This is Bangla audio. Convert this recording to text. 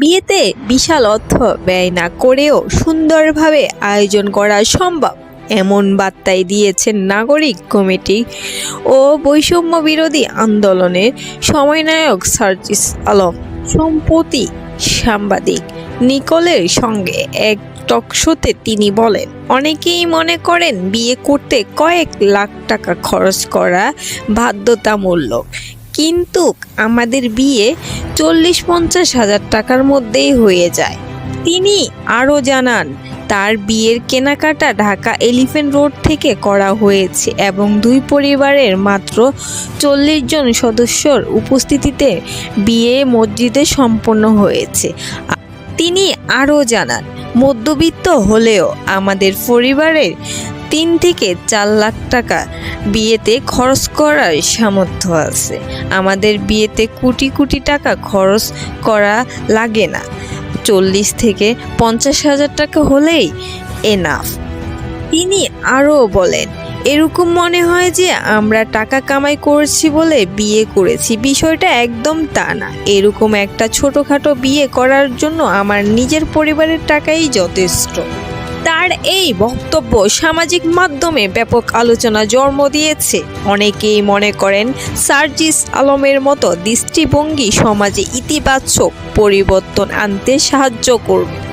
বিয়েতে বিশাল অর্থ ব্যয় না করেও সুন্দরভাবে আয়োজন করা সম্ভব, এমন বার্তাই দিয়েছেন নাগরিক কমিটি ও বৈষম্য বিরোধী আন্দোলনের সময়নায়ক সার্জিস আলম। সম্প্রতি সাংবাদিক নিকোলের সঙ্গে এক টকশোতে তিনি বলেন, অনেকেই মনে করেন বিয়ে করতে কয়েক লাখ টাকা খরচ করা বাধ্যতামূলক, কিন্তু আমাদের বিয়ে চল্লিশ পঞ্চাশ হাজার টাকার মধ্যেই হয়ে যায়। তিনি আরও জানান, তার বিয়ের কেনাকাটা ঢাকা এলিফেন্ট রোড থেকে করা হয়েছে এবং দুই পরিবারের মাত্র চল্লিশ জন সদস্যর উপস্থিতিতে বিয়ে মসজিদে সম্পন্ন হয়েছে। তিনি আরও জানান, মধ্যবিত্ত হলেও আমাদের পরিবারের তিন থেকে চার লাখ টাকা। বিয়েতে খরচ করার সামর্থ্য আছে। আমাদের বিয়েতে কোটি কোটি টাকা খরচ করা লাগে না। চল্লিশ থেকে পঞ্চাশ হাজার টাকা হলেই এনাফ তিনি আরও বলেন, এরকম মনে হয় যে আমরা টাকা কামাই করছি বলে বিয়ে করেছি। বিষয়টা একদম তা না। এরকম একটা ছোটোখাটো বিয়ে করার জন্য আমার নিজের পরিবারের টাকাই যথেষ্ট। তার এই বক্তব্য সামাজিক মাধ্যমে ব্যাপক আলোচনা জন্ম দিয়েছে। অনেকেই মনে করেন, সার্জিস আলমের মতো দৃষ্টিভঙ্গি সমাজে ইতিবাচক পরিবর্তন আনতে সাহায্য করবে।